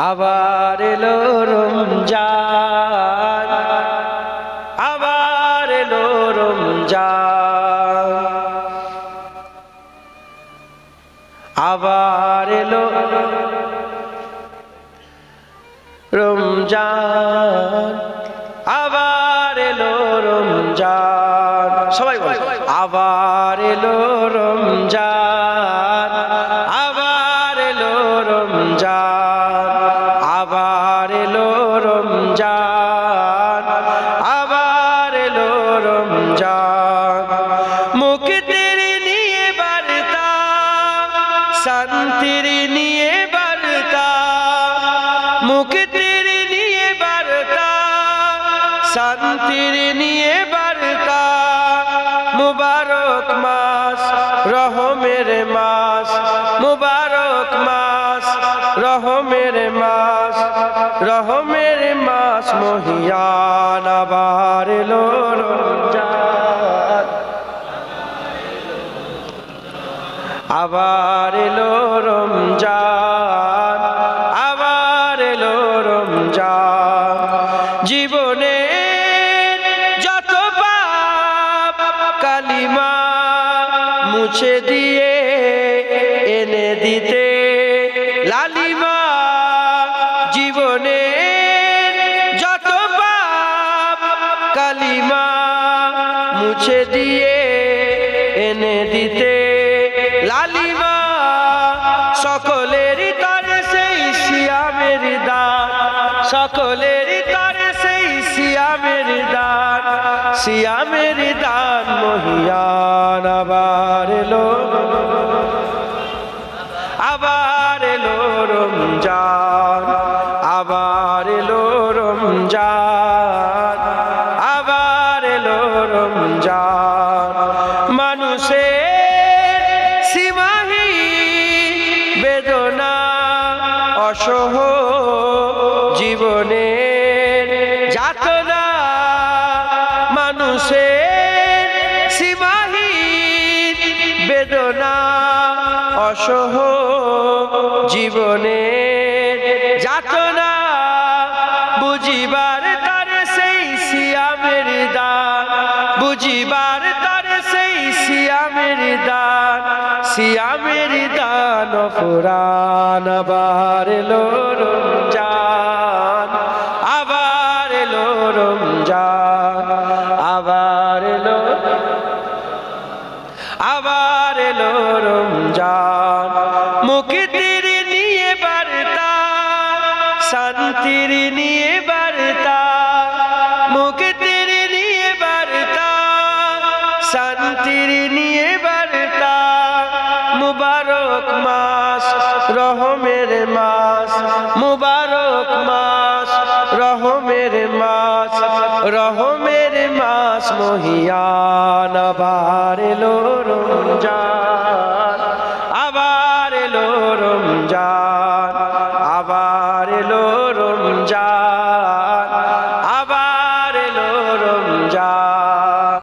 আবার এলো রমজান। আবার এলো রমজান। আবার এলো রমজান। আবার এলো রমজান। সবাই আবার এলো রমজান। আবার এলো রমজান। শান্তির নিয়ে বার্তা। মুবারক মাস, রহমের মাস, মুবারক মাস, রহমের মাস রহমের মাস, মহিয়ান আবার আবার এলো রমজান, আবার এলো রমজান। কালিমা মুছে দিয়ে এনে দিতে। লালিমা জীবনে যত পাপ কালিমা মুছে দিয়ে এনে দিতে। লালিমা শিয়ামের দান মহিয়ান আবার এলো। আবার এলো রমজান, আবার এলো রমজান, আবার এলো রমজান। মানুষের সীমাহি বেদনা, অসহ জীবনের বেদনা অসহ জীবনের যাতনা বুঝিবার তার সেই সিয়ামের দান, বুঝিবার তার সেই সিয়ামের দান সিয়ামের দান ফুরান আবার এলো মুক্তির নিয়ে বার্তা, শান্তির নিয়ে বার্তা, মুক্তির নিয়ে বার্তা, শান্তির নিয়ে বার্তা, মুবারক মাস, রহমের মাস, মুবারক মাস, রহমের মাস রহমের মাস, মহিয়ান রমজান আবার রমজান। রমজান।